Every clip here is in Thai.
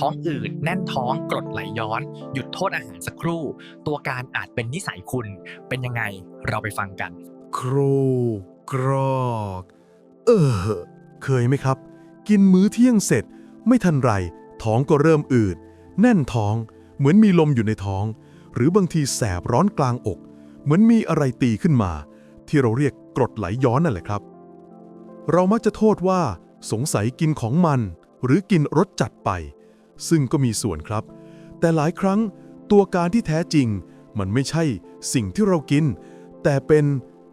ท้องอืดแน่นท้องกรดไหลย้อน หยุดโทษอาหารสักครู่ ตัวการอาจเป็นนิสัยคุณ เป็นยังไงเราไปฟังกัน ครูกรอก เออ เคยไหมครับ กินมื้อเที่ยงเสร็จ ไม่ทันไร ท้องก็เริ่มอืด แน่นท้อง เหมือนมีลมอยู่ในท้อง หรือบางทีแสบร้อนกลางอก เหมือนมีอะไรตีขึ้นมา ที่เราเรียกกรดไหลย้อนนั่นแหละครับ เรามักจะโทษว่า สงสัยกินของมัน หรือกินรสจัดไป ซึ่งก็มีส่วนครับ แต่หลายครั้งตัวการที่แท้จริง มันไม่ใช่สิ่งที่เรากิน แต่เป็น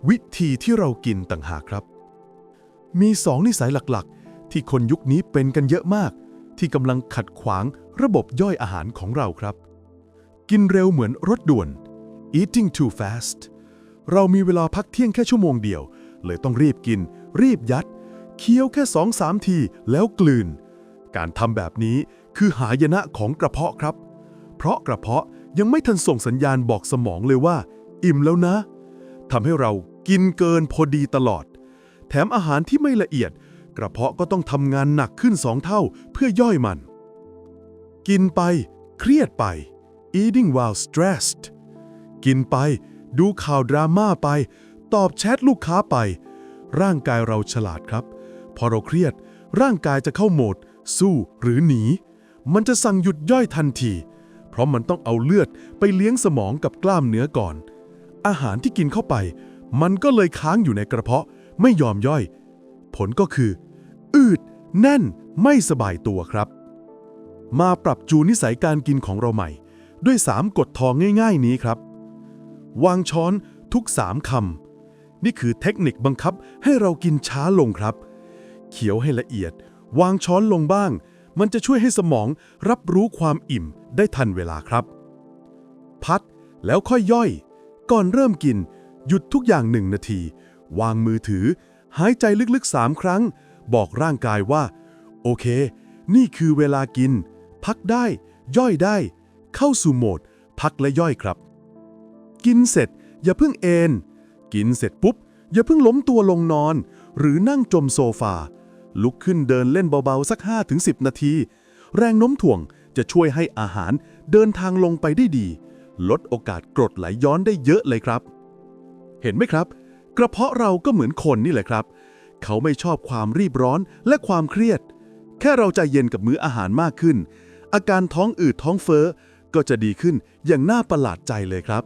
วิธีที่เรากินต่างหากครับ มีสองนิสัยหลักๆ ที่คนยุคนี้เป็นกันเยอะมาก ที่กำลังขัดขวางระบบย่อยอาหารของเราครับ กินเร็วเหมือนรถด่วน eating too fast เรามีเวลาพักเที่ยงแค่ชั่วโมงเดียว เลยต้องรีบกิน รีบยัด เคี้ยวแค่สองสามทีแล้วกลืน การทำแบบนี้ คือหายนะของกระเพาะครับ เพราะกระเพาะยังไม่ทันส่งสัญญาณบอกสมองเลยว่า อิ่มแล้วนะทำให้เรากินเกินพอดีตลอด แถมอาหารที่ไม่ละเอียด กระเพาะก็ต้องทำงานหนักขึ้นสองเท่าเพื่อย่อยมัน กินไป เครียดไป eating while stressed กินไป ดูข่าวดราม่าไป ตอบแชทลูกค้าไป ร่างกายเราฉลาดครับ พอเราเครียด ร่างกายจะเข้าโหมด สู้หรือหนี มันจะสั่งหยุดย่อยทันที เพราะมันต้องเอาเลือดไปเลี้ยงสมองกับกล้ามเนื้อก่อน อาหารที่กินเข้าไป มันก็เลยค้างอยู่ในกระเพาะไม่ยอมย่อย ผลก็คือ อืด แน่นไม่สบายตัวครับ มาปรับจูนนิสัยการกินของเราใหม่ ด้วย3กฎทองง่าย ๆ นี้ครับ วางช้อนทุก3คำนี่คือเทคนิคบังคับให้เรากินช้าลงครับเคี้ยวให้ละเอียด วางช้อนลงบ้าง มันจะช่วยให้สมองรับรู้ความอิ่มได้ทันเวลาครับ พัดแล้วค่อยย่อย ก่อนเริ่มกิน หยุดทุกอย่างหนึ่งนาที วางมือถือ หายใจลึกๆสามครั้ง บอกร่างกายว่า โอเค นี่คือเวลากิน พักได้ ย่อยได้ เข้าสู่โหมด พักและย่อยครับ กินเสร็จ อย่าเพิ่งเอน กินเสร็จปุ๊บ อย่าเพิ่งล้มตัวลงนอน หรือนั่งจมโซฟา ลุกขึ้นเดินเล่นเบาๆ สัก 5-10 นาที แรงโน้มถ่วงจะช่วยให้อาหารเดินทางลงไปได้ดี ลดโอกาสกรดไหลย้อนได้เยอะเลยครับ เห็นไหมครับ กระเพาะเราก็เหมือนคนนี่แหละครับ เขาไม่ชอบความรีบร้อนและความเครียด แค่เราใจเย็นกับมื้ออาหารมากขึ้น อาการท้องอืดท้องเฟ้อก็จะดีขึ้นอย่างน่าประหลาดใจเลยครับ